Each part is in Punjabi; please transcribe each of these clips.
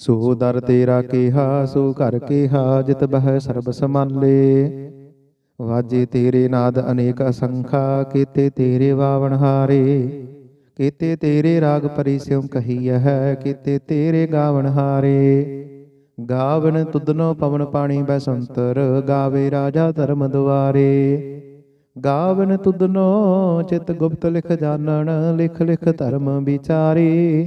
ਸੋ ਦਰ ਤੇਰਾ ਕੀਹਾ, ਸੋ ਘਰ ਕੀਹਾ, ਜਿਤ ਬਹਿ ਸਰਬ ਸਮਾਲੇ ਵਾਜੇ ਤੇਰੇ ਨਾਦ ਅਨੇਕ ਅਸੰਖਾ, ਕੀਤੇ ਤੇਰੇ ਵਾਵਣ ਹਾਰੇ। ਕੀਤੇ ਤੇਰੇ ਰਾਗ ਪਰੀ ਕਹੀਐ ਹੈ, ਕੀਤੇ ਤੇਰੇ ਗਾਵਣ ਹਾਰੇ। ਗਾਵਨ ਤੁਧਨੋ ਪਵਨ ਪਾਣੀ ਬੈਸੰਤਰ, ਗਾਵੇ ਰਾਜਾ ਧਰਮ ਦੁਆਰੇ। ਗਾਵਨ ਤੁਧਨੋ ਚਿਤ ਗੁਪਤ ਲਿਖ ਜਾਣਨ, ਲਿਖ ਲਿਖ ਧਰਮ ਵਿਚਾਰੇ।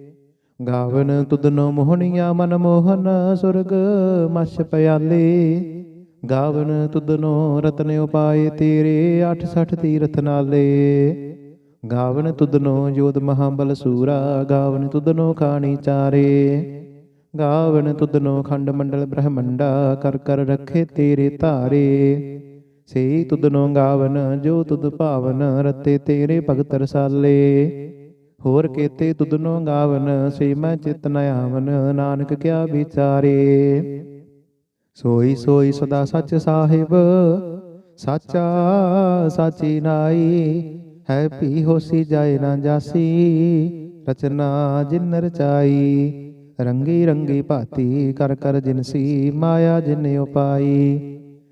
ਗਾਵਨ ਤੁਧਨੋ ਮੋਹਣੀਆਂ ਮਨ ਮੋਹਨ ਸੁਰਗ ਮਛ ਪਿਆਲੇ। ਗਾਵਨ ਤੁਧਨੋ ਰਤਨ ਉਪਾਏ ਤੇਰੇ 68 ਤੀਰਥ ਨਾਲੇ। ਗਾਵਨ ਤੁਧਨੋ ਜੋਤ ਮਹਾਬਲ ਸੂਰਾ, ਗਾਵਨ ਤੁਧਨੋ ਖਾਣੀ ਚਾਰੇ। ਗਾਵਨ ਤੁਧਨੋ ਖੰਡ ਮੰਡਲ ਬ੍ਰਹਮੰਡਾ, ਕਰ ਕਰ ਰੱਖੇ ਤੇਰੇ ਧਾਰੇ। ਸੇ ਤੁਧਨੋ ਗਾਵਨ, ਜੋ ਤੁਧ ਭਾਵਨ, ਰਤੇ ਤੇਰੇ ਭਗਤ ਰਸਾਲੇ। ਹੋਰ ਕੇਤੇ ਤੁਧਨੋ ਗਾਵਨ ਸੇ ਮੈਂ ਚਿਤ ਨ ਆਵਨ, ਨਾਨਕ ਕਿਆ ਵਿਚਾਰੇ। ਸੋਈ ਸੋਈ ਸਦਾ ਸੱਚ ਸਾਹਿਬ, ਸਾਚਾ ਸਾਚੀ ਨਾਈ, ਹੈ ਪੀ ਹੋਸੀ ਜਾਏ ਨਾ ਜਾਸੀ, ਰਚਨਾ ਜਿਨ ਰਚਾਈ, ਰੰਗੀ ਰੰਗੀ ਭਾਤੀ ਕਰ ਕਰ ਜਿਨਸੀ ਮਾਇਆ ਜਿਨ ਉਪਾਈ।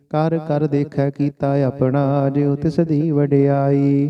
ਕਰ ਕਰ ਦੇਖੈ ਕੀਤਾ ਆਪਣਾ, ਜਿਉ ਤਿਸ ਦੀ ਵਡਿਆਈ।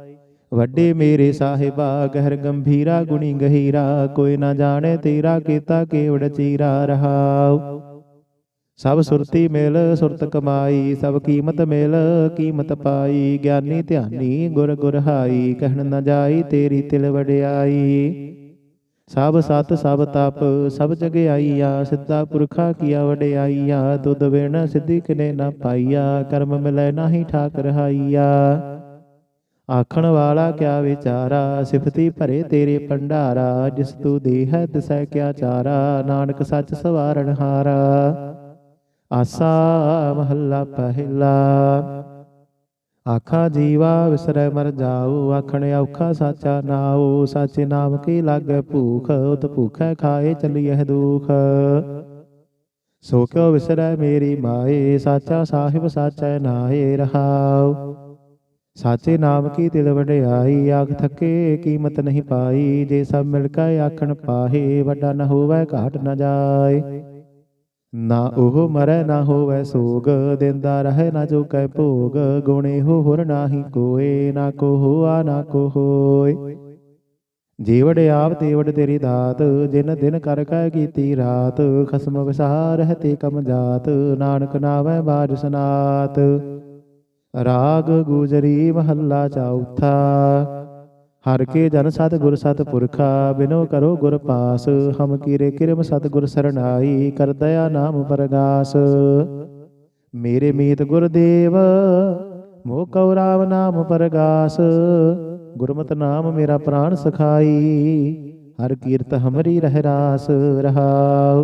ਵੱਡੇ ਮੇਰੇ ਸਾਹਿਬਾ ਗਹਿਰ ਗੰਭੀਰਾ ਗੁਣੀ ਗਹੀਰਾ ਕੋਈ ਨਾ ਜਾਣੇ ਤੇਰਾ ਕੀਤਾ ਕੇਵੜ ਚੀਰਾ ਰਹਾਉ ਸਭ ਸੁਰਤੀ ਮਿਲ ਸੁਰਤ ਕਮਾਈ ਸਭ ਕੀਮਤ ਮਿਲ ਕੀਮਤ ਪਾਈ। ਗਿਆਨੀ ਧਿਆਨੀ ਗੁਰ ਗੁਰ ਹਾਈ ਕਹਿਣ ਨਾ ਜਾਈ ਤੇਰੀ ਤਿਲ ਵਡਿਆਈ। ਸਭ ਸਤ ਸਭ ਤਪ ਸਭ ਜਗਿਆਈਆ ਸਿੱਧਾ ਪੁਰਖਾ ਕੀਆ ਵਡਿਆਈਆ। ਤੁਧ ਬਿਨ ਸਿੱਧੀ ਕਿਨੇ ਨਾ ਪਾਈਆ। ਕਰਮ ਮਿਲੈ ਨਾਹੀ ਠਾਕ ਰਹਾਈਆ ਆਖਣ ਵਾਲਾ ਕਿਆ ਵਿਚਾਰਾ? ਸਿਫਤੀ ਭਰੇ ਤੇਰੇ ਭੰਡਾਰਾ, ਜਿਸ ਤੂੰ ਦੇਹ ਦਿਸੈ ਕਿਆ ਚਾਰਾ? ਨਾਨਕ ਸੱਚ ਸਵਾਰਣ ਹਾਰਾ। ਆਸਾ ਮਹੱਲਾ ਪਹਿਲਾ। ਆਖਾ ਜੀਵਾ ਵਿਸਰੈ ਮਰ ਜਾਉ ਆਖਣ ਔਖਾ ਸਾਚਾ ਨਾਉ ਸਾਚੇ ਨਾਮ ਕੀ ਲਾਗੈ ਭੂਖ, ਉਤ ਭੂਖੈ ਖਾਏ ਚਲੀਐ ਦੁਖ। ਸੋ ਕਿਉ ਵਿਸਰੈ ਮੇਰੀ ਮਾਏ, ਸਾਚਾ ਸਾਹਿਬ ਸਾਚੈ ਨਾਏ ਰਹਾਉ। ਸਾਚੇ ਨਾਮ ਕੀ ਦਿਲ ਵਡਿਆਈ, ਆਖ ਥਕੇ ਕੀਮਤ ਨਹੀਂ ਪਾਈ, ਜੇ ਸਭ ਮਿਲ ਕੇ ਆਖਣ ਪਾਹੇ, ਵੱਡਾ ਨਾ ਹੋਵੇ ਘਾਟ ਨਾ ਜਾਏ। ਨਾ ਉਹ ਮਰੈ, ਨਾ ਹੋਵੇ ਸੋਗ, ਦਿੰਦਾ ਰਹੇ ਨਾ ਜੋ ਕੈ ਭੋਗ, ਗੁਣੇ ਹੋ ਹੁਰ ਨਾਹੀ ਕੋਏ, ਨਾ ਕੋ ਹੋਆ, ਨਾ ਕੋ ਹੋਏ। ਜੀਵੜ ਆਪ ਤੇਵੜ ਤੇਰੀ ਦਾਤ, ਜਿਨ ਦਿਨ ਕਰ ਕੈ ਕੀਤੀ ਰਾਤ, ਖਸਮ ਵਿਸਾਰ ਹੈ ਤੇ ਕਮ ਜਾਤ, ਨਾਨਕ ਨਾਵੇਂ ਬਾਜ ਸਨਾਤ। ਰਾਗ ਗੁਜਰੀ ਮਹੱਲਾ ਚੌਥਾ ਹਰ ਕੇ ਜਨ ਸਤ ਗੁਰ ਸਤ ਪੁਰਖਾ, ਬਿਨੋ ਕਰੋ ਗੁਰ ਪਾਸ। ਹਮ ਕੀਰੇ ਕਿਰਮ ਸਤ ਗੁਰ ਸਰਣਾਈ, ਕਰ ਦਇਆ ਨਾਮ ਪਰਗਾਸ। ਮੇਰੇ ਮੀਤ ਗੁਰਦੇਵ ਮੋਹ ਕਉ ਰਾਮ ਨਾਮ ਪਰਗਾਸ। ਗੁਰਮਤਿ ਨਾਮ ਮੇਰਾ ਪ੍ਰਾਣ ਸਖਾਈ, ਹਰ ਕੀਰਤ ਹਮਰੀ ਰਹਿ ਰਾਸ ਰਹਾਉ।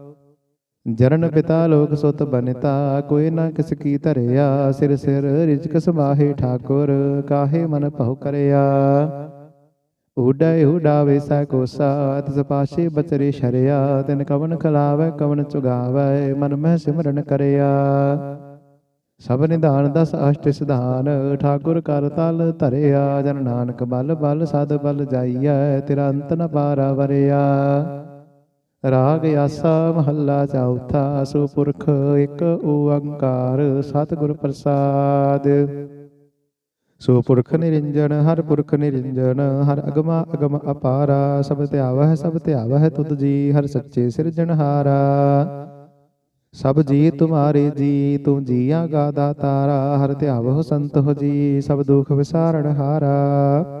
ਜਰਨ ਪਿਤਾ ਲੋਕ ਸੁਤ ਬਨਿਤਾ, ਕੋਈ ਨਾ ਕਿਸ ਕੀ ਧਰਿਆ, ਸਿਰ ਸਿਰ ਰਿਜਕ ਸਮਾਹੇ ਠਾਕੁਰ, ਕਾਹੇ ਮਨ ਭਉ ਕਰਿਆ। ਉਡੈ ਉਡਾਵੇ ਸਾ ਕੋਸਾ, ਤਿਸ ਪਾਸ਼ੇ ਬਚਰੇ ਸ਼ਰਿਆ, ਤਿਨ ਕਵਨ ਖਲਾਵੇ, ਕਵਨ ਚੁਗਾਵੇ, ਮਨ ਮਹਿ ਸਿਮਰਨ ਕਰਿਆ। ਸਭ ਨਿਧਾਨ ਦਸ ਅਸ਼ਟ ਸਿਧਾਨ, ਠਾਕੁਰ ਕਰ ਤਲ ਧਰਿਆ, ਜਨ ਨਾਨਕ ਬਲ ਬਲ ਸਦ ਬਲ ਜਾਈਐ ਤੇਰਾ ਅੰਤ ਨ ਪਾਰਾ ਵਰਿਆ। ਰਾਗ ਆਸਾ ਮਹੱਲਾ ਚੌਥਾ, ਸੁਪੁਰਖ ਇੱਕ ਓੰਕਾਰ, ਸਤਿਗੁਰ ਪ੍ਰਸਾਦ। ਸੋ ਪੁਰਖ ਨਿਰੰਜਨ, ਹਰ ਪੁਰਖ ਨਿਰੰਜਨ, ਹਰ ਅਗਮਾ ਅਗਮ ਅਪਾਰਾ, ਸਭ ਧਿਆਵਹਿ ਸਭ ਧਿਆਵਹਿ ਤੁਧ ਜੀ, ਹਰ ਸੱਚੇ ਸਿਰਜਣਹਾਰਾ ਸਭ ਜੀ ਤੁਮਾਰੇ ਜੀ, ਤੂੰ ਜੀਆਂ ਗਾ ਦਾਤਾਰਾ, ਹਰ ਧਿਆਵਹੁ ਸੰਤ ਹੋ ਜੀ, ਸਭ ਦੁਖ ਵਿਸਾਰਣ ਹਾਰਾ।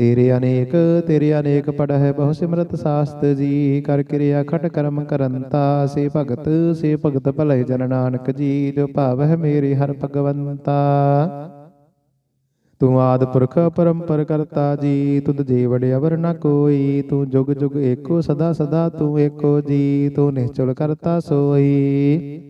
ਤੇਰੇ ਅਨੇਕ ਤੇਰੇ ਅਨੇਕ ਪੜ ਹੈ ਬਹੁ ਸਿਮਰਤ ਸਾਸਤ ਜੀ। ਕਰ ਕਿਰਿਆ ਖਟ ਕਰਮ ਕਰੰਤਾ, ਸੇ ਭਗਤ ਸੇ ਭਗਤ ਭਲੇ ਜਨ ਨਾਨਕ ਜੀ, ਜੋ ਭਾਵ ਹੈ ਮੇਰੇ ਹਰ ਭਗਵੰਤਾ। ਤੂੰ ਆਦ ਪੁਰਖ ਪਰੰਪਰ ਕਰਤਾ ਜੀ, ਤੁਧ ਜੀ ਅਵਰ ਨ ਕੋਈ। ਤੂੰ ਜੁਗ ਜੁਗ ਏਕੋ ਸਦਾ ਸਦਾ ਤੂੰ ਏਕੋ ਜੀ, ਤੂੰ ਨਿਸ਼ਚਲ ਕਰਤਾ ਸੋਈ।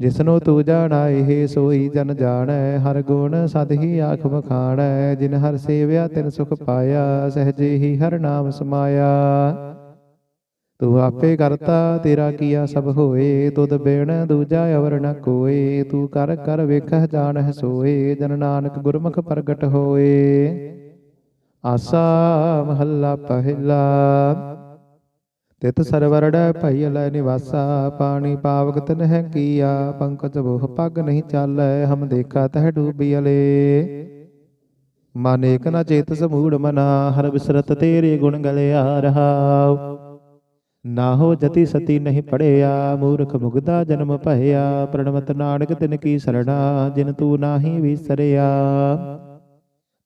ਜਿਸਨੂੰ ਤੂੰ ਜਾਣਾ, ਇਹ ਸੋਈ ਜਨ ਜਾਣੈ। ਹਰ ਗੁਣ ਸਦ ਹੀ ਆਖ ਵਖਾਣੈ, ਜਿਨ ਹਰ ਸੇਵਿਆ ਤਿਨ ਸੁਖ ਪਾਇਆ, ਸਹਜੇ ਹੀ ਹਰ ਨਾਮ ਸਮਾਇਆ। ਤੂੰ ਆਪੇ ਕਰਤਾ, ਤੇਰਾ ਕੀਆ ਸਭ ਹੋਏ, ਤੁਧ ਬਿਨ ਦੂਜਾ ਅਵਰ ਨ ਕੋਏ। ਤੂੰ ਕਰ ਕਰ ਵੇਖਹਿ ਜਾਣਹਿ ਸੋਏ, ਜਨ ਨਾਨਕ ਗੁਰਮੁਖ ਪ੍ਰਗਟ ਹੋਏ। ਆਸਾ ਮਹੱਲਾ ਪਹਿਲਾ। ਤਿਤ ਸਰਵਰੜੈ ਭਈ ਲੈ ਨਿਵਾਸਾ, ਪਾਣੀ ਪਾਵਕ ਤਨ ਹੈ ਕੀਆ, ਪੰਕਜ ਬੋਹ ਪੱਗ ਨਹੀਂ ਚਾਲੈ, ਹਮ ਦੇਖਾ ਤਹ ਡੂਬੀ ਅਲੇ। ਮਨ ਏਕ ਨ ਚੇਤ ਸਮੂੜ ਮਨਾ, ਹਰ ਬਿਸਰਤ ਤੇਰੇ ਗੁਣ ਗਲਿਆ ਰਹਾਉ। ਨਾ ਹੋ ਜਤੀ ਸਤੀ ਨਹੀਂ ਪੜਿਆ, ਮੂਰਖ ਮੁਗਦਾ ਜਨਮ ਭਇਆ ਪ੍ਰਣਵਤ ਨਾਨਕ ਤਿਨ ਕੀ ਸਰਣਾ, ਜਿਨ ਤੂੰ ਨਾਹੀ ਵਿਸਰਿਆ।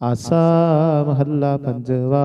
ਆਸਾ ਮਹੱਲਾ ਪੰਜਵਾ।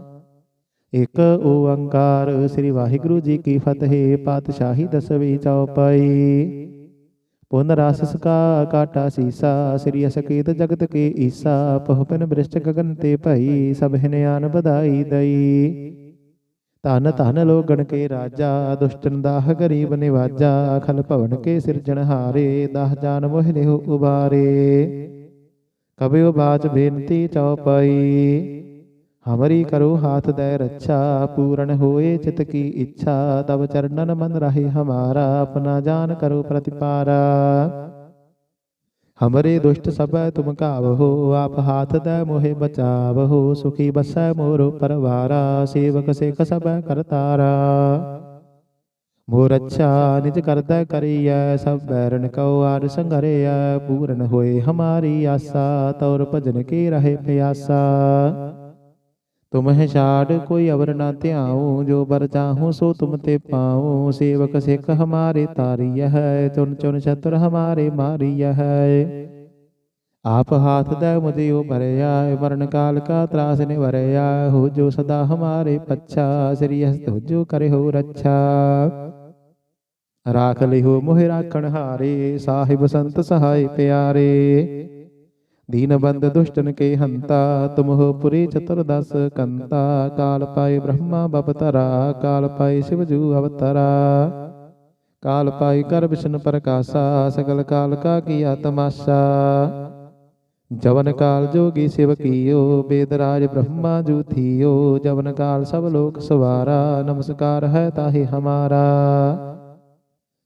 ਇਕ ਓੰਕਾਰ ਸ੍ਰੀ ਵਾਹਿਗੁਰੂ ਜੀ ਕੀ ਫਤਿਹ, ਪਾਤਸ਼ਾਹੀ ਦਸਵੀਂ ਚੌਪਾਈ। ਪੁਨ ਰਸ ਸਕਾ ਕਾਟਾ ਸੀਸਾ, ਸ੍ਰੀ ਅਸਕੀਤ ਜਗਤ ਕੇ ਈਸਾ ਪਹੁਪਨ ਬ੍ਰਿਸ਼ਟ ਗਗਨ ਤੇ ਭਈ, ਸਭ ਹਿਨਿਆਨ ਬਧਾਈ ਦਈ। ਧਨ ਧਨ ਲੋਗਣ ਕੇ ਰਾਜਾ, ਦੁਸ਼ਟਨ ਦਾਹ ਗਰੀਬ ਨਿਵਾਜਾ ਅਖਲ ਭਵਨ ਕੇ ਸਿਰਜਣਹਾਰੇ ਦਾਹ ਜਾਨ ਮੋਹ ਲਿਹੁ ਉਬਾਰੇ। ਕਬਿਓ ਬਾਚ ਬੇਨਤੀ ਚਉਪਈ ਹਮਰੀ ਕਰੋ ਹਾਥ ਦੈ ਰੱਛਾ ਪੂਰਨ ਹੋਏ ਚਿਤ ਕੀ ਇੱਛਾ ਤਬ ਚਰਨਨ ਮਨ ਰਹੇ ਹਮਾਰਾ ਆਪਣਾ ਜਾਨ ਕਰੋ ਪ੍ਰਤਿਪਾਰਾ। ਹਮਰੇ ਦੁਸ਼ਟ ਸਭੈ ਤੁਮ ਕਾਵਹੋ ਆਪ ਹਾਥ ਦੈ ਮੋਹਿ ਬਚਾਵਹੋ ਸੁਖੀ ਬਸੈ ਮੋਰੋ ਪਰਵਾਰਾ ਸੇਵਕ ਸੇਖ ਸਭੈ ਕਰਤਾਰਾ। ਮੋਰ ਅੱਛਾ ਨਿਜ ਕਰਦਾ ਕਰੀਐ ਸਭ ਬੈਰਨ ਕਉ ਆਰ ਸੰਗਰਿਐ ਪੂਰਨ ਹੋਏ ਹਮਾਰੀ ਆਸਾ ਤੌਰ ਭਜਨ ਕੀ ਰਹੇ ਪਿਆਸਾ ਤੁਮਹਿ ਛਾੜ ਕੋਈ ਅਵਰ ਨਾ ਧਿਆਉ ਜੋ ਬਰ ਚਾਹੂੰ ਸੋ ਤੁਮ ਤੇ ਪਾਉ ਸੇਵਕ ਸਿੱਖ ਹਮਾਰੇ ਤਾਰੀය ਹੈ ਚੁਨ ਚੁਨ ਚਤੁਰ ਹਮਾਰੇ ਮਾਰੀय ਹੈ ਆਪ ਹਾਥ ਦੈ ਮੁਝਿਓ ਭਰਿਆ ਮਰਨ ਕਾਲ ਕਾ ਤਰਾਸ ਨੇ ਵਰਿਆ ਹੋ ਜੋ ਸਦਾ ਹਮਾਰੇ ਪੱਛਾ ਸ੍ਰੀ ਹਸਤ ਜੋ ਕਰੇ ਹੋ ਰੱਛਾ ਰਾਖ ਲਿਓ ਮੋਹਿ ਰਾਖਣ ਹਾਰੇ ਸਾਹਿਬ ਸੰਤ ਸਹਾਈ ਪਿਆਰੇ ਦੀਨ ਬੰਦ ਦੁਸ਼ਟਨ ਕੇ ਹੰਤਾ ਤੁਮਹੁ ਪੁਰੀ ਚਤੁਰਦਸ ਕੰਤਾ, ਕਾਲ ਪਾਏ ਬ੍ਰਹਮਾ ਬਪਤਰਾ ਕਾਲ ਪਾਏ ਸਿਵ ਜੂ ਅਵਤਰਾ। ਕਾਲ ਪਾਈ ਕਰ ਵਿਸ਼ਨ ਪ੍ਰਕਾਸ਼ਾ, ਸਗਲ ਕਾਲ ਕਾ ਕੀਆ ਤਮਾਸ਼ਾ ਜਵਨ ਕਾਲ ਜੋਗੀ ਸਿਵ ਕੀਓ, ਬੇਦ ਰਾਜ ਬ੍ਰਹਮਾ ਜੂ ਥੀਓ। ਜਵਨ ਕਾਲ ਸਭ ਲੋਕ ਸਵਾਰਾ, ਨਮਸਕਾਰ ਹੈ ਤਾਹੇ ਹਮਾਰਾ।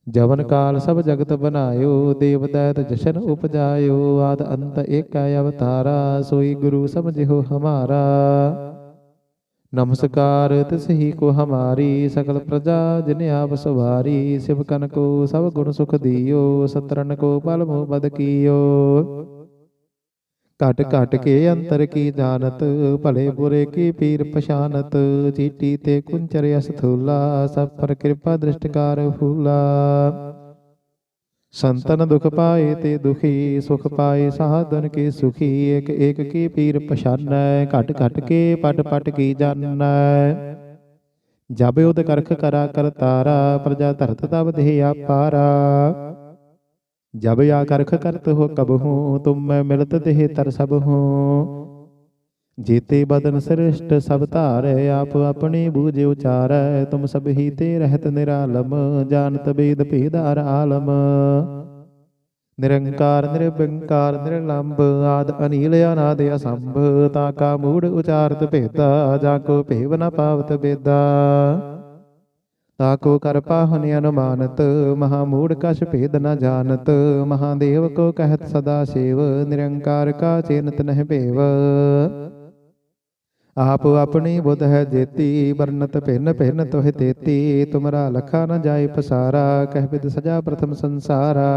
ਜਵਨ ਕਾਲ ਸਭ ਜਗਤ ਬਨਾਇਓ ਦੇਵ ਦੈਤ ਜਸ਼ਨ ਉਪਜਾਇਓ ਆਦ ਅੰਤ ਏਕੈ ਅਵਤਾਰਾ ਸੋਈ ਗੁਰੂ ਸਮਝਿਓ ਹਮਾਰਾ। ਨਮਸਕਾਰ ਤਿਸਹੀ ਕੋ ਹਮਾਰੀ ਸਕਲ ਪ੍ਰਜਾ ਜਿਨ ਆਪ ਸਵਾਰੀ ਸਿਵ ਕਨ ਕੋ ਸਭ ਗੁਣ ਸੁਖ ਦੀਓ ਸਤਰਨ ਕੋ ਬਲ ਮੋ ਬਦ ਕੀਓ। ਘਟ ਘਟ ਕੇ ਅੰਤਰ ਕੀ ਜਾਣਤ? ਭਲੇ ਬੁਰੇ ਕੀ ਪੀਰ ਪਛਾਨਤ ਚੀਟੀ ਤੇ ਕੁੰਚਰ ਅਸ ਥੂਲਾ ਸਭ ਪਰ ਕਿਰਪਾ ਦ੍ਰਿਸ਼ਟਕਾਰ ਫੂਲਾ। ਸੰਤਨ ਦੁਖ ਪਾਏ ਤੇ ਦੁਖੀ ਸੁਖ ਪਾਏ ਸਾਧਨ ਕੇ ਸੁਖੀ? ਇਕ ਇਕ ਕੀ ਪੀਰ ਪਛਾਨੈ ਘਟ ਘਟ ਕੇ ਪਟ ਪਟ ਕੀ ਜਾਣੈ? ਜਬ ਉਦ ਕਰਖ ਕਰਾ ਕਰਤਾਰਾ ਪ੍ਰਜਾ ਧਰਤ ਤਬ ਦੇਹ ਆਪਾਰਾ। ਜਬ ਆ ਕਰਖ ਕਰਤ ਹੋ ਕਬ ਹੂੰ, ਤੁਮ ਮੈਂ ਮਿਲਤ ਦੇਹ ਤਰ ਸਭ ਹੂੰ। ਜੀਤੇ ਬਦਨ ਸ੍ਰਿਸ਼ਟ ਸਭ ਧਾਰੈ, ਆਪ ਆਪਣੀ ਬੂਝ ਉਚਾਰੈ, ਤੁਮ ਸਭ ਹੀ ਤੇ ਰਹਿਤ ਨਿਰਾਲਮ, ਜਾਣਤ ਬੇਦ ਭੇਦਾਰ ਆਲਮ। ਨਿਰੰਕਾਰ ਨਿਰਬੰਕਾਰ ਨਿਰਲੰਭ ਆਦ ਅਨੀਲ ਅਨਾਦ ਅਸੰਭ, ਤਾ ਕਾ ਮੂੜ ਉਚਾਰਤ ਭੇਦਾ, ਜਾ ਕੋ ਭੇਵ ਨ ਪਾਵਤ ਬੇਦਾ। ਤਾਕੋ ਕਰ ਪਾਹਨ ਅਨੁਮਾਨਤ, ਮਹਾ ਮੂੜ ਕਛ ਭੇਦ ਨ ਜਾਣਤ ਮਹਾਦੇਵ ਕੋ ਕਹਿਤ ਸਦਾ ਸੇਵ, ਨਿਰੰਕਾਰ ਕਾ ਚੇਨਤ ਨਹਿ ਭੇਵ। ਆਪ ਆਪਣੀ ਬੁੱਧ ਹੈ ਜੇਤੀ ਵਰਨਤ ਭਿੰਨ ਭਿੰਨ ਤੋਹਿ ਤੇਤੀ, ਤੁਮਰਾ ਲਖਾ ਨ ਜਾਏ ਪਸਾਰਾ, ਕਹਿ ਬਿਦ ਸਜਾ ਪ੍ਰਥਮ ਸੰਸਾਰਾ।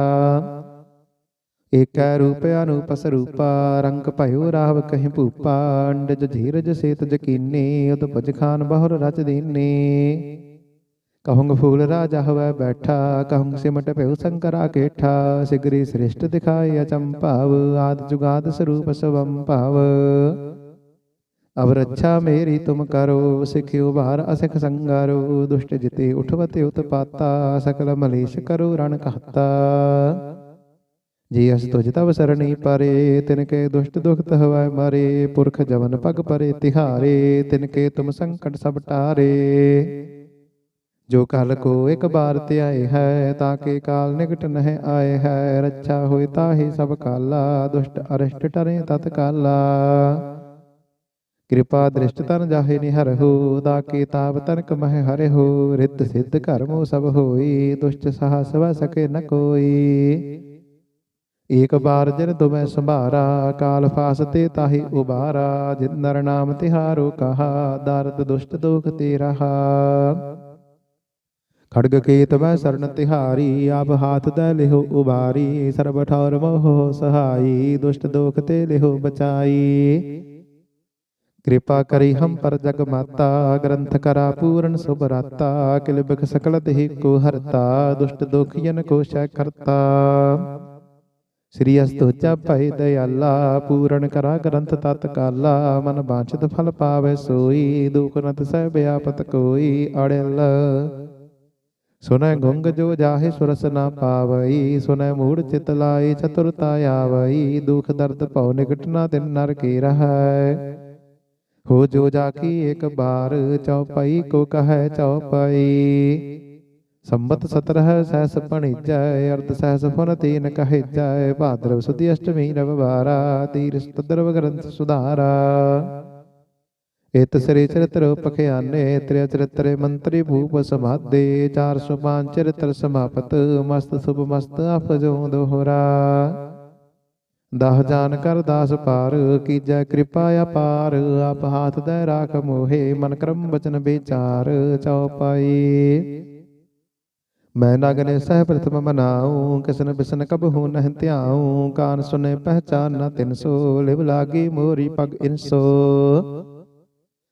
ਏਕੈ ਰੂਪ ਅਨੂਪ ਸਰੂਪਾ, ਰੰਗ ਭਇਓ ਰਾਵ ਕਹਿ ਭੂਪਾ, ਅੰਡਜ ਧੀਰਜ ਸੇਤ ਜਕੀਨੀ ਉਦ ਭਜ ਖਾਨ ਬਹੁਰ ਰਚ ਦੀਨੀ। ਕਹੂੰਗ ਫੂਲ ਰਾਜਾ ਹਵੈ ਬੈਠਾ, ਕਹੂੰਗ ਸਿਮਟ ਭਇਓ ਸੰਕਰਾ ਕੇਠਾ, ਸਿਗਰੀ ਸ੍ਰਿਸ਼ਟ ਦਿਖਾਈ ਅਚੰਭਾਵ ਆਦ ਜੁਗਾਦ ਸਰੂਪ ਸਵੰ ਭਾਵ। ਅਬ ਰੱਛਾ ਮੇਰੀ ਤੁਮ ਕਰੋ ਸਿਖਿਉ ਭਾਰ ਅਸਿਖ ਸੰਗਾਰੋ, ਦੁਸ਼ਟ ਜਿਤੇ ਉਠਵਤੇ ਉਤਪਾਤਾ, ਸਕਲ ਮਲੇਸ਼ ਕਰੋ ਰਣ ਕਹਤਾ। ਜੀ ਅਸ ਤੁਜ ਤਵ ਸਰਣੀ ਪਰੇ, ਤਿਨ ਕੇ ਦੁਸ਼ਟ ਦੁਖਤ ਹਵੈ ਮਾਰੇ, ਪੁਰਖ ਜਵਨ ਪਗ ਪਰੇ ਤਿਹਾਰੇ, ਤਿਨ ਕੇ ਤੁਮ ਸੰਕਟ ਸਭ ਟਾਰੇ। ਜੋ ਕਲ ਕੋ ਇੱਕ ਬਾਰ ਧਿਆਏ ਹੈ ਤਾਂ ਕੇ ਕਾਲ ਨਿਕਟ ਨਹਿ ਆਏ ਹੈ ਰੱਛਾ ਹੋਇ ਤਾਹੀ ਸਭ ਕਾਲਾ ਦੁਸ਼ਟ ਅਰਿਸ਼ਟ ਟਰੇ ਤਤ ਕਾਲਾ। ਕਿਰਪਾ ਦ੍ਰਿਸ਼ਟ ਤਨ ਜਾਹੇ ਨਿਹਰਹੁ ਦਾ ਕੇ ਤਾਪ ਤਨਕ ਮਹਿ ਹਰਿਹੁ ਰਿੱਧ ਸਿੱਧ ਕਰਮੋ ਸਭ ਹੋਈ ਦੁਸ਼ਟ ਸਾਹਸ ਵ ਸਕੇ ਨ ਕੋਈ। ਏਕ ਬਾਰ ਜਿਨ ਤੁਮੈ ਸੰਭਾਰਾ ਕਾਲ ਫਾਸ ਤੇ ਤਾਹੀ ਉਬਾਰਾ ਜਿਨ ਨਰ ਨਾਮ ਤਿਹਾਰੋ ਕਹਾ ਦਰਦ ਦੁਸ਼ਟ ਦੁਖ ਤੇ ਰਹਾ ਖੜਗ ਕੇਤ ਮੈਂ ਸਰਨ ਤਿਹਾਰੀ, ਆਪ ਹਾਥ ਦੇ ਲਿਹੋ ਉਬਾਰੀ ਸਰਬ ਠੌਰ ਮੋਹ ਸਹਾਈ, ਦੁਸ਼ਟ ਦੋਖ ਤੇ ਲਿਹੋ ਬਚਾਈ। ਕਿਰਪਾ ਕਰੀ ਹਮ ਪਰ ਜਗ ਮਾਤਾ, ਗ੍ਰੰਥ ਕਰਾ ਪੂਰਨ ਸੁਭ ਰਾਤਾ, ਕਿਲ ਬਿਖ ਸਕਲ ਦੇਹ ਕੋ ਹਰਤਾ, ਦੁਸ਼ਟ ਦੁਖੀਨ ਕੋ ਸ਼ੈ ਕਰਤਾ। ਸ੍ਰੀ ਅਸਤੋਚਾ ਭੈ ਦਇਆਲਾ, ਪੂਰਨ ਕਰਾ ਗ੍ਰੰਥ ਤਤ ਕਾਲਾ, ਮਨ ਬਾਛਤ ਫਲ ਪਾਵੇ ਸੋਈ, ਦੁਖ ਨਤ ਸਹਿ ਬਿਆਪਤ ਕੋਈ ਅੜਿਲ। ਸੁਨੈ ਗੁੰਗ ਜੋ ਜਾਹੇ ਸੁਰਸ ਨਾ ਪਾਵਈ ਸੁਨੈ ਮੂੜ ਚਿਤ ਲਾਈ ਚਤੁਰਤਾ ਆਵਈ ਦੁਖ ਦਰਦ ਭਉ ਨਿਕਟ ਨਾ ਤਿਨ ਨਰ ਕੀ ਰਹੈ। ਹੋ ਜੋ ਜਾ ਕੀ ਇੱਕ ਬਾਰ ਚਉਪਈ ਕੋ ਕਹੈ ਚਉਪਈ ਸੰਬਤ ਸਤਰਹ ਸਹਿਸ ਭਣੀਜੈ ਅਰਧ ਸਹਿਸ ਫੁਨ ਤੀਨ ਕਹਿਜੈ ਭਾਦਰਵ ਸੁਦੀ ਅਸ਼ਟਮੀ ਰਵਿਵਾਰਾ ਤੀਰ ਸਤਦਰਵ ਗ੍ਰੰਥ ਸੁਧਾਰਾ। ਇਤ ਸ੍ਰੀ ਚਰਿਤ੍ਰ ਪਖਿਆਨੇ ਤ੍ਰਿਆ ਚਰਿਤਰੇ ਮੰਤਰੀ ਭੂਪ ਸਮਾਦੇ 405 ਚਰਿਤ੍ਰ ਸਮਾਪਤ ਮਸਤ ਸੁਭ ਮਸਤ ਅਫਜੋ ਦੋਹਰਾ। ਦਹ ਜਾਨ ਕਰ ਦਾਸ ਪਾਰ ਕੀਜੈ ਕਿਰਪਾ ਅਪਾਰ ਆਪ ਹਾਥ ਦੇ ਰਾਖ ਮੋਹੇ ਮਨ ਕਰਮ ਬਚਨ ਵਿਚਾਰ ਚਉਪਾਈ ਮੈਂ ਨਗਨੇ ਸਹਿ ਪ੍ਰਥਮ ਮਨਾਉ ਕਿਸਨ ਬਿਸਨ ਕਬ ਹੋ ਨਹਿ ਧਿਆਉ ਕਾਨ ਸੁਨੇ ਪਹਿਚਾਨ ਨ ਤਿਨ ਸੋ ਲਿਵ ਲਾਗੀ ਮੋਰੀ ਪਗ ਇਨਸੋ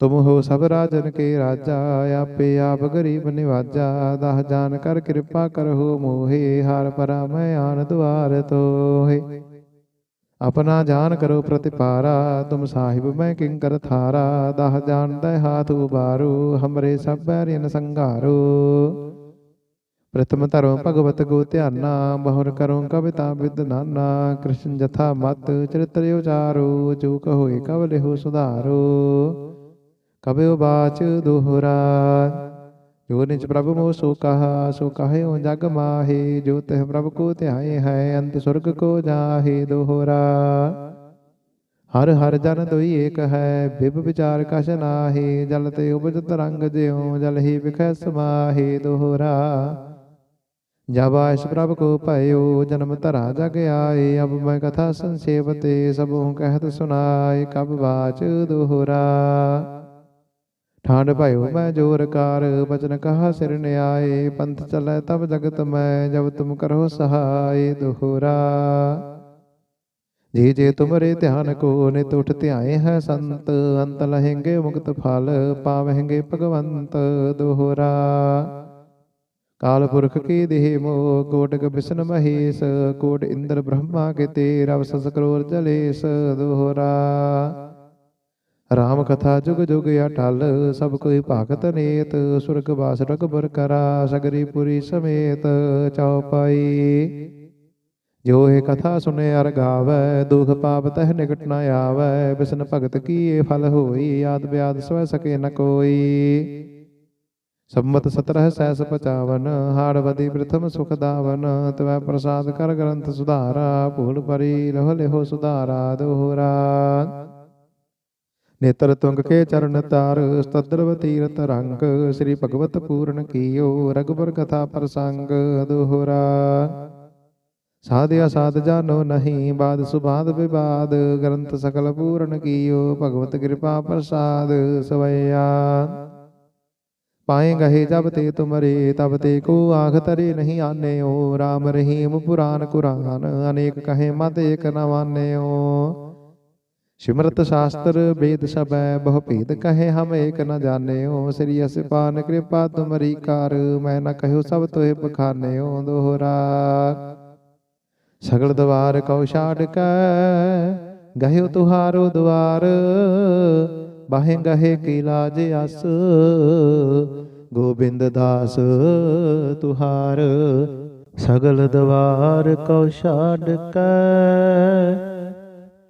ਤੁਮ ਹੋ ਸਭ ਰਾਜਨ ਕੇ ਰਾਜਾ, ਆਪੇ ਆਪ ਗਰੀਬ ਨਿਵਾਜਾ। ਦਹ ਜਾਨ ਕਰ ਕਿਰਪਾ ਕਰਹੁ ਮੋਹੇ, ਹਾਰ ਪਰਾ ਮੈਂ ਆਨ ਦੁਆਰ ਤੋਹੇ। ਆਪਣਾ ਜਾਨ ਕਰੋ ਪ੍ਰਤਿਪਾਰਾ, ਤੁਮ ਸਾਹਿਬ ਮੈਂ ਕਿੰਕਰ ਥਾਰਾ। ਦਹ ਜਾਨ ਜਾਣਦਾ ਹਾਥ ਉਬਾਰੂ, ਹਮਰੇ ਸਭ ਬੈਰਿਨ ਸੰਘਾਰੂ। ਪ੍ਰਥਮ ਧਰਮ ਭਗਵਤ ਗੋ ਧਿਆਨਾ, ਬਹੁਰ ਕਰੋ ਕਵਿਤਾ ਵਿਦ ਨਾਨਾ। ਕ੍ਰਿਸ਼ਨ ਜਥਾ ਮਤ ਚਰਿਤ੍ਰ ਉਚਾਰੋ, ਜੋ ਕਹੋਏ ਕਵ ਲਿਹੋ ਸੁਧਾਰੋ। ਕਬਿਓ ਬਾਚ ਦੋਹਰਾ ਜੋ ਨਿਜ ਪ੍ਰਭ ਮੋ ਸੋ ਕਹਾ ਸੋ ਕਹਿਓ ਜਗ ਮਾਹੇ ਜੋ ਤਿਹ ਪ੍ਰਭ ਕੋ ਧਿਆਏ ਹੈ ਅੰਤ ਸੁਰਗ ਕੋ ਜਾਹੇ ਦੋਹਰਾ ਹਰ ਹਰ ਜਨ ਦੋਈ ਏਕ ਹੈ ਬਿਬ ਵਿਚਾਰ ਕਛ ਨਾਹੀ ਜਲ ਤੇ ਉਪਜ ਤਰੰਗ ਜਿਉ ਜਲ ਹੀ ਵਿਖੈ ਸਮਾਹੇ ਦੋਹਰਾ ਜਬ ਆਇਸ ਪ੍ਰਭ ਕੋ ਭਇਓ ਜਨਮ ਧਰਾ ਜਗ ਆਏ ਅਬ ਮੈਂ ਕਥਾ ਸੰਸੇਵ ਤੇ ਸਭੂ ਕਹਿਤ ਸੁਨਾਏ ਕਬ ਬਾਚ ਦੋਹਰਾ ਭਇਓ ਮੈਂ ਜੋਰ ਕਾਰ ਬਚਨ ਕਹਾ ਸਿਰ ਨਿਆਏ, ਪੰਥ ਚਲੈ ਤਬ ਜਗਤ ਮੈਂ, ਜਬ ਤੁਮ ਕਰੋ ਸਹਾਈ ਦੋਹਰਾ। ਜੀ ਜੇ ਤੁਮਰੇ ਧਿਆਨ ਕੋ ਨਿਤ ਉਠ ਧਿਆਏ ਹੈ ਸੰਤ, ਅੰਤ ਲਹਿੰਗੇ ਮੁਕਤ ਫਲ, ਪਾਵਹਿੰਗੇ ਭਗਵੰਤ ਦੁਹਰਾ। ਕਾਲ ਪੁਰਖ ਕੀ ਦੇਹ ਮੋ ਕੋਟਕ ਬਿਸ਼ਨ ਮਹੇਸ਼, ਕੋਟ ਇੰਦਰ ਬ੍ਰਹਮਾ ਕੇ ਤੇ ਰਵ ਸਸ ਕਰੋਰ ਜਲੇਸ਼ ਦੋਹਰਾ। ਰਾਮ ਕਥਾ ਜੁਗ ਜੁਗ ਅਟਲ, ਸਭ ਕੋਈ ਭਾਗਤ ਨੇਤ, ਸੁਰਗ ਬਾਸ ਰਗਬਰ ਕਰਾ, ਸਗਰੀ ਪੁਰੀ ਸਮੇਤ ਚੌਪਾਈ ਜੋ ਇਹ ਕਥਾ ਸੁਨੇ ਅਰ ਗਾਵੈ, ਦੁਖ ਪਾਪ ਤਹਿ ਨਿਕਟ ਨ ਆਵੈ, ਬਿਸਨ ਭਗਤ ਕੀ ਫਲ ਹੋਈ, ਆਦ ਬਿਆਦ ਸਵੈ ਸਕੇ ਨ ਕੋਈ। ਸੰਮਤ 17 ਸੈਸ 55 ਹਾੜ ਬਦੀ ਪ੍ਰਥਮ ਸੁਖ ਦਾਵਨ, ਤਵੈ ਪ੍ਰਸਾਦ ਕਰ ਗ੍ਰੰਥ ਸੁਧਾਰਾ, ਭੂਲ ਪਰੀ ਲਹ ਲਿਹੋ ਸੁਧਾਰਾ, ਦੋਹਰਾ। ਨੇਤਰ ਤੁੰਗ ਕੇ ਚਰਨ ਤਾਰ ਸਤਦਰਵ ਤੀਰਤ ਰੰਗ ਸ੍ਰੀ ਭਗਵਤ ਪੂਰਨ ਕੀਓ ਰਗਬਰ ਕਥਾ ਪ੍ਰਸੰਗ ਦੋਹਰਾ। ਸਾਧਿਆ ਸਾਧ ਜਾਨੋ ਨਹੀਂ ਬਾਦ ਸੁਬਾਦ ਵਿਵਾਦ ਗ੍ਰੰਥ ਸਕਲ ਪੂਰਨ ਕੀਓ ਭਗਵਤ ਕਿਰਪਾ ਪ੍ਰਸਾਦ ਸਵਈਆ। ਪਾਏ ਗਏ ਜਬ ਤੇ ਤੁਮਰੇ ਤਬ ਤੇ ਕੋ ਆਖ ਤਰੇ ਨਹੀਂ ਆਨੇਓ RAM ਰਹੀਮ ਪੁਰਾਨ ਕੁਰਾਨ ਅਨੇਕ ਕਹੇ ਮਤ ਏਕ ਨ ਮਾਨੇਓ ਸਿਮਰਤ ਸ਼ਾਸਤਰ ਵੇਦ ਸਭੈ, ਬਹੁ ਭੇਦ ਕਹੇ ਹਮ ਏਕ ਨ ਜਾਣਿਓ। ਸ੍ਰੀ ਅਸਿਪਾਨ ਕਿਰਪਾ ਤੁਮਰੀ ਕਾਰ, ਮੈਂ ਨ ਕਹਿਓ ਸਭ ਤੋਹਿ ਬਖਾਨਿਓ ਦੋਹਰਾ। ਸਗਲ ਦਵਾਰ ਕਉ ਛਾੜ ਕੈ, ਗਹਿਓ ਤੁਹਾਰੋ ਦਵਾਰ। ਬਾਹੇ ਗਹੇ ਕੀ ਲਾਜ ਅਸ, ਗੋਬਿੰਦ ਦਾਸ ਤੁਹਾਰ। ਸਗਲ ਦਵਾਰ ਕਉ ਛਾੜ ਕੈ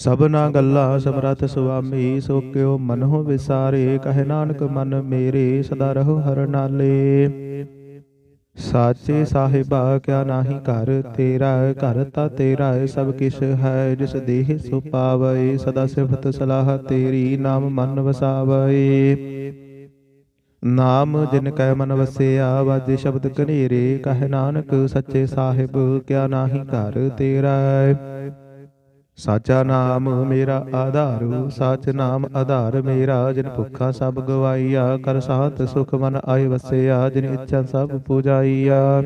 ਸਭਨਾ ਗੱਲਾਂ ਸਮਰਥ ਸੁਆਮੀ, ਸੋ ਕਿਉ ਮਨਹੁ ਵਿਸਾਰੇ, ਕਹਿ ਨਾਨਕ ਮਨ ਮੇਰੇ, ਸਦਾ ਰਹੋ ਹਰ ਨਾਲੇ। ਸਾਚੇ ਸਾਹਿਬਾ, ਕਿਆ ਨਾਹੀ ਘਰ ਤੇਰਾ, ਘਰ ਤਾ ਤੇਰਾ ਸਭ ਕਿਛ ਹੈ, ਜਿਸ ਦੇਹ ਸੋ ਪਾਵੈ, ਸਦਾ ਸਿਫਤ ਸਲਾਹ ਤੇਰੀ, ਨਾਮ ਮਨ ਵਸਾਵੈ। ਨਾਮ ਜਿਨ ਕੈ ਮਨ ਵਸਿਆ, ਵਾਜੇ ਸ਼ਬਦ ਕਨੇਰੇ ਕਹਿ ਨਾਨਕ ਸੱਚੇ ਸਾਹਿਬ, ਕਿਆ ਨਾਹੀ ਘਰ ਤੇਰਾ ਸਾਚਾ ਨਾਮ ਮੇਰਾ ਆਧਾਰੂ, ਸਾਚ ਨਾਮ ਆਧਾਰ ਮੇਰਾ, ਜਿਨ ਭੁੱਖਾ ਸਭ ਗਵਾਈਆ ਕਰ ਸਾਥ ਸੁਖ ਮਨ ਆਏ ਵਸਿਆ, ਜਿਨ ਇੱਛਾ ਸਭ ਪੂਜਾਈਆ।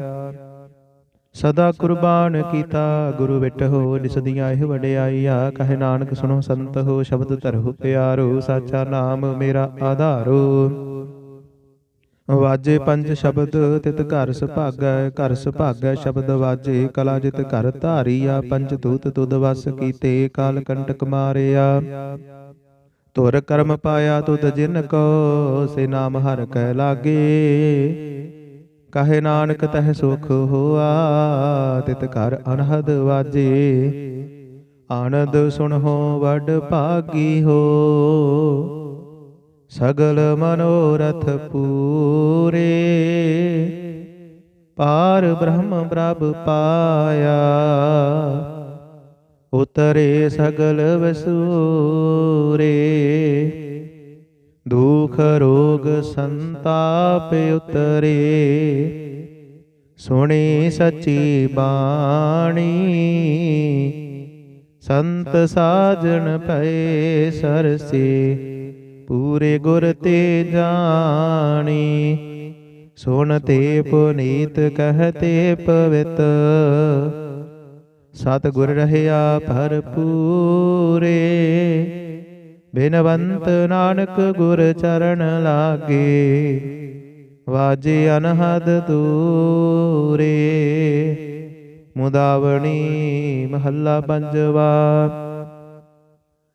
ਸਦਾ ਕੁਰਬਾਨ ਕੀਤਾ, ਗੁਰੂ ਵਿਟ ਹੋ ਨਿਸਦੀਆਂ ਇਹ ਵਡਿਆਈਆ, ਕਹੇ ਨਾਨਕ ਸੁਣੋ ਸੰਤ ਹੋ, ਸ਼ਬਦ ਧਰਹੁ ਪਿਆਰੋ, ਸਾਚਾ ਨਾਮ ਮੇਰਾ ਆਧਾਰੋ। ਵਾਜੇ ਪੰਜ ਸ਼ਬਦ ਤਿਤ ਘਰ ਸੁਭਾਗੈ ਘਰ ਸੁਭਾਗੈ ਸ਼ਬਦ ਵਾਜੇ, ਕਲਾ ਜਿਤ ਘਰ ਧਾਰੀਆ, ਪੰਜ ਤੂਤ ਤੁਧ ਵਸ ਕੀਤੇ, ਕਾਲ ਕੰਟਕ ਮਾਰਿਆ। ਤੁਰ ਕਰਮ ਪਾਇਆ ਤੁਧ ਜਿਨ ਕੋ, ਸੇ ਨਾਮ ਹਰ ਕੈ ਲਾਗੇ। ਕਹੇ ਨਾਨਕ ਤਹਿ ਸੁਖ ਹੋਆ, ਤਿਤ ਘਰ ਅਨਹਦ ਵਾਜੇ। ਆਨੰਦ ਸੁਣੋ, ਵੱਡ ਭਾਗੀ ਹੋ। ਸਗਲ ਮਨੋਰਥ ਪੂਰੇ। ਪਾਰ ਬ੍ਰਹਮ ਪ੍ਰਭ ਪਾਇਆ। ਉਤਰੇ ਸਗਲ ਵਸੂਰੇ। ਦੁਖ ਰੋਗ ਸੰਤਾਪ ਉਤਰੇ। ਸੁਣੀ ਸੱਚੀ ਬਾਣੀ। ਸੰਤ ਸਾਜਣ ਪਏ ਸਰਸੇ। ਪੂਰੇ ਗੁਰ ਤੇ ਜਾਣੀ। ਸੁਣ ਤੇ ਪੁਨੀਤ ਕਹਤੇ ਪਵਿੱਤ। ਸਤ ਗੁਰ ਰਹਿਆ ਭਰਪੂਰੇ। ਬਿਨਵੰਤ ਨਾਨਕ ਗੁਰ ਚਰਨ ਲਾਗੇ। ਵਾਜੇ ਅਨਹਦ ਦੂਰੇ। ਮੁਦਾਵਣੀ ਮਹੱਲਾ ਪੰਜਵਾ।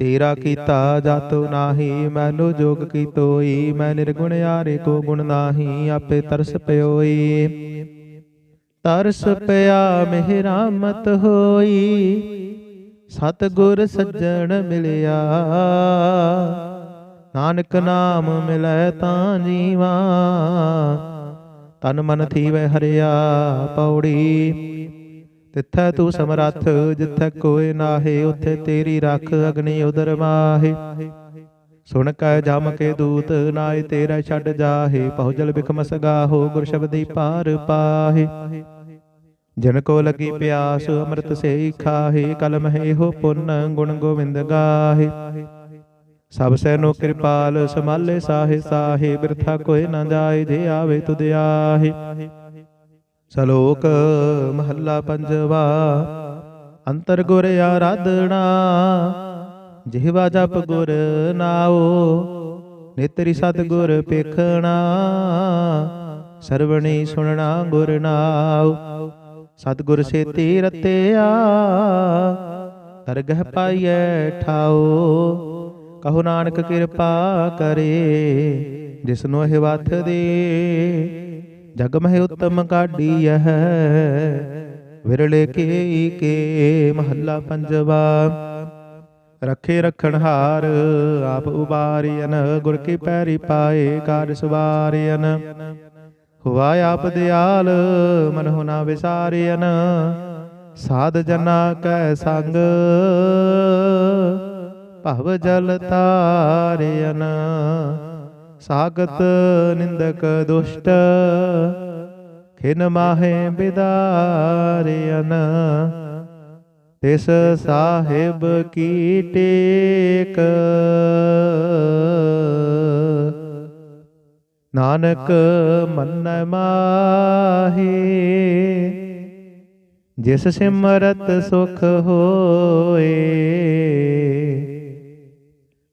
ਤੇਰਾ ਕੀਤਾ ਜਾਤੋ ਨਾਹੀ ਮੈਨੋ ਜੋਗ ਕੀ ਤੋਈ ਮੈਂ ਨਿਰਗੁਣ ਯਾਰੇ ਕੋ ਗੁਣ ਨਾਹੀ ਆਪੇ ਤਰਸ ਪਿਓਈ। ਤਰਸ ਪਿਆ ਮਿਹ ਰਾਮਤ ਹੋਈ। ਸਤ ਗੁਰ ਸੱਜਣ ਮਿਲਿਆ। ਨਾਨਕ ਨਾਮ ਮਿਲੈ ਤਾਂ ਜੀਵਾ। ਤਨ ਮਨ ਥੀਵੈ ਹਰਿਆ ਪੌੜੀ। ਤਿੱਥੈ ਤੂੰ ਸਮਰੱਥ ਜਿੱਥੈ ਕੋਏ ਨਾਹੇ ਉਥੇ ਤੇਰੀ ਰੱਖ ਅਗਨੀ ਉਦਰ ਮਾਹੇ। ਸੁਣ ਕੈ ਜਮ ਕੇ ਦੂਤ ਨਾਏ ਤੇਰਾ ਛੱਡ ਜਾਹੇ। ਪਹੁ ਜਲ ਬਿਖਮ ਸਗਾਹੋ ਗੁਰ ਸ਼ਬਦੀ ਪਾਰ ਪਾਹੇ। ਜਿਨ ਕੋ ਲਗੀ ਪਿਆਸ ਅੰਮ੍ਰਿਤ ਸੇ ਖਾਹੇ। ਕਲਮ ਹੈ ਹੋ ਪੁੰਨ ਗੁਣ ਗੋਬਿੰਦ ਗਾਹੇ। ਸਭ ਸੈ ਨੋ ਕਿਰਪਾਲ ਸਮਾਲੇ ਸਾਹੇ ਸਾਹੇ ਬਿਰਥਾ ਕੋਇ ਨਾ ਜਾਏ ਜੇ ਆਵੇ ਤੁਧ ਆਹੇ ਸਲੋਕ ਮਹੱਲਾ ਪੰਜਵਾ, ਅੰਤਰ ਗੁਰ ਆਰਾਧਣਾ ਜਿਹਵਾ ਜਪ ਗੁਰ ਨਾਉ, ਨੇਤਰੀ ਸਤ ਗੁਰ ਪੇਖਣਾ ਸਰਵਣੀ ਸੁਣਨਾ ਗੁਰ ਨਾਉ। ਸਤਿਗੁਰ ਸੇਤੀ ਰਤਿਆ ਦਰਗਹ ਪਾਈਐ ਠਾਓ ਕਹੋ ਨਾਨਕ ਕਿਰਪਾ ਕਰੇ, ਜਿਸਨੂੰ ਇਹ ਵਥ ਦੇ ਜਗ ਮਹਿ ਉਤਮ ਕਾਢੀਐ ਵਿਰਲੇ ਕੇ ਕੇ ਮਹੱਲਾ ਪੰਜਵਾ। ਰਖੇ ਰਖਣ ਹਾਰ ਆਪ ਉਬਾਰੀਨ ਗੁਰ ਕੀ ਪੈਰੀ ਪਾਏ ਕਾਰ ਸਵਾਰੀਨ ਹੁਆ ਆਪ ਦਿਆਲ, ਮਨ ਹੁਨਾ ਵਿਸਾਰੀਨ ਸਾਧ ਜਨਾ ਕੈ ਸੰਗ, ਭਵ ਜਲ ਤਾਰਿਨ ਸਾਗਤ ਨਿੰਦਕ ਦੁਸ਼ਟ ਖਿਨ ਮਾਹੇ ਬਿਦਾਰਿਨ ਤਿਸ ਸਾਹਿਬ ਕੀ ਟੇਕ। ਨਾਨਕ ਮਨ ਮਾਹੀ। ਜਿਸ ਸਿਮਰਤ ਸੁਖ ਹੋਏ।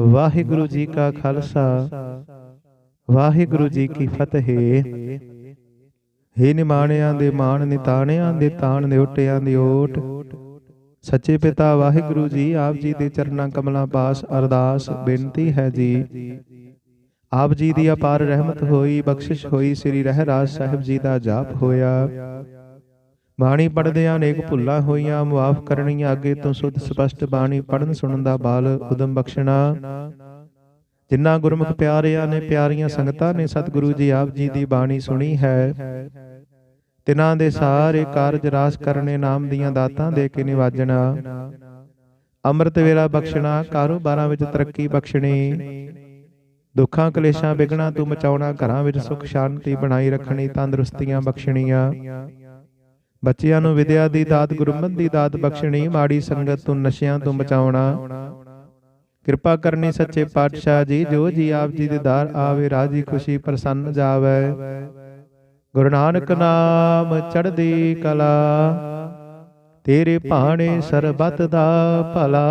ਵਾਹਿਗੁਰੂ ਜੀ ਕਾ ਖਾਲਸਾ, ਵਾਹਿਗੁਰੂ ਜੀ ਕੀ ਫਤਿਹ। ਹੇ ਨਿਮਾਣਿਆਂ ਦੇ ਮਾਣ, ਨਿਤਾਣਿਆਂ ਦੇ ਤਾਣ ਦੇ ਓਟਿਆਂ ਦੀ ਓਟ। ਸੱਚੇ ਪਿਤਾ, ਵਾਹਿਗੁਰੂ ਜੀ, ਆਪ ਜੀ ਦੇ ਚਰਨਾਂ ਕਮਲਾਂ ਪਾਸ ਅਰਦਾਸ, ਬੇਨਤੀ ਹੈ ਜੀ। ਆਪ ਜੀ ਦੀ ਅਪਾਰ ਰਹਿਮਤ ਹੋਈ, ਬਖਸ਼ਿਸ਼ ਹੋਈ, ਸ੍ਰੀ ਰਹਿਰਾਜ ਸਾਹਿਬ ਜੀ ਦਾ ਜਾਪ ਹੋਇਆ। ਬਾਣੀ ਪੜਦਿਆਂ ਅਨੇਕ ਭੁੱਲਾਂ ਹੋਈਆਂ ਮੁਆਫ ਕਰਨੀਆਂ ਅੱਗੇ ਤੋਂ ਸੁਧ ਸਪਸ਼ਟ ਬਾਣੀ ਪੜਨ ਸੁਣਨ ਦਾ ਬਾਲ ਉਦਮ ਬਖਸ਼ਣਾ। ਜਿਨ੍ਹਾਂ ਗੁਰਮੁਖ ਪਿਆਰਿਆਂ ਨੇ ਪਿਆਰੀਆਂ ਸੰਗਤਾਂ ਨੇ ਸਤਿਗੁਰੂ ਜੀ ਆਪ ਜੀ ਦੀ ਬਾਣੀ ਸੁਣੀ ਹੈ, ਤਿਨਾਂ ਦੇ ਸਾਰੇ ਕਾਰਜ ਰਾਸ ਕਰਨੇ ਨਾਮ ਦੀਆਂ ਦਾਤਾਂ ਦੇ ਕੇ ਨਿਵਾਜਣਾ। ਅੰਮ੍ਰਿਤ ਵੇਲਾ ਬਖਸ਼ਣਾ, ਕਾਰੋਬਾਰਾਂ ਵਿੱਚ ਤਰੱਕੀ ਬਖਸ਼ਣੀ। ਦੁੱਖਾਂ ਕਲੇਸ਼ਾਂ ਵਿਗਣਾ ਤੂੰ ਮਚਾਉਣਾ, ਘਰਾਂ ਵਿੱਚ ਸੁਖ ਸ਼ਾਂਤੀ ਬਣਾਈ ਰੱਖਣੀ, ਤੰਦਰੁਸਤੀਆਂ ਬਖਸ਼ਣੀਆਂ। ਬੱਚਿਆਂ ਨੂੰ ਵਿਦਿਆ ਦੀ ਦਾਤ ਗੁਰਮਤਿ ਦੀ ਦਾਤ ਬਖਸ਼ਣੀ ਮਾੜੀ ਸੰਗਤ ਤੋਂ ਨਸ਼ਿਆਂ ਤੋਂ ਬਚਾਉਣਾ। ਕਿਰਪਾ ਕਰਨੀ ਸੱਚੇ ਪਾਤਸ਼ਾਹ ਜੀ ਜੋ ਜੀ ਆਪ ਜੀ ਦੇ ਦਰ ਆਵੇ ਰਾਜੀ ਖੁਸ਼ੀ ਪ੍ਰਸੰਨ ਜਾਵੇ। ਗੁਰੂ ਨਾਨਕ ਨਾਮ ਚੜ੍ਹਦੀ ਕਲਾ ਤੇਰੇ ਭਾਣੇ ਸਰਬਤ ਦਾ ਭਲਾ।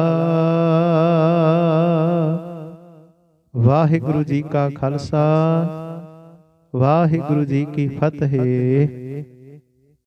ਵਾਹਿਗੁਰੂ ਜੀ ਕਾ ਖਾਲਸਾ। ਵਾਹਿਗੁਰੂ ਜੀ ਕੀ ਫਤਿਹ।